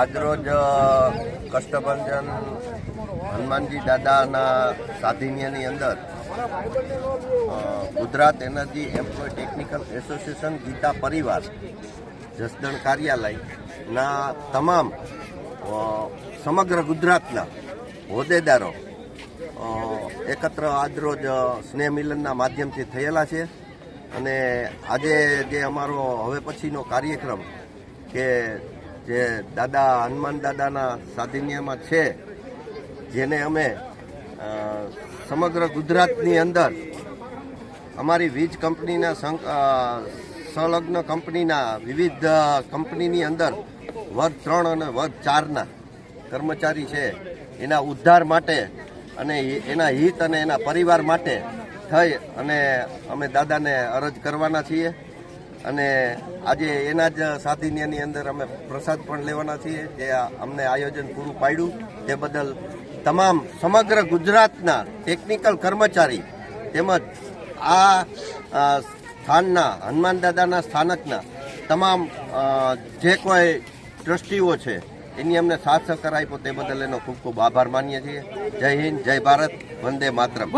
આજરોજ કષ્ટભંજન હનુમાનજી દાદાના સાધિન્યની અંદર Gujarat energy employ technical association, Gita Parivar, Jasdan કાર્યાલયના તમામ સમગ્ર ગુજરાતના હોદ્દેદારો એકત્ર આજરોજ સ્નેહ મિલનના માધ્યમથી થયેલા છે. અને આજે જે અમારો હવે પછીનો કાર્યક્રમ કે જે દાદા હનુમાન દાદાના સાધિન્યમાં છે, જેને અમે સમગ્ર ગુજરાતની અંદર અમારી વીજ કંપનીના સંલગ્ન કંપનીના વિવિધ કંપનીની અંદર વર્ગ ત્રણ અને વર્ગ ચારના કર્મચારી છે, એના ઉદ્ધાર માટે અને એના હિત અને એના પરિવાર માટે થઈ અને અમે દાદાને અરજ કરવાના છીએ. અને આજે એના જ સાધિન્યની અંદર અમે પ્રસાદ પણ લેવાના છીએ જે આ અમને આયોજન પૂરું પાડ્યું. તે બદલ તમામ સમગ્ર ગુજરાતના ટેકનિકલ કર્મચારી તેમજ આ સ્થાનના હનુમાન દાદાના સ્થાનકના તમામ જે કોઈ ટ્રસ્ટીઓ છે એની અમને સાથ સહકાર આપ્યો. તે બદલ એનો ખૂબ ખૂબ આભાર માનીએ છીએ. જય હિન્દ જય ભારત વંદે માતરમ.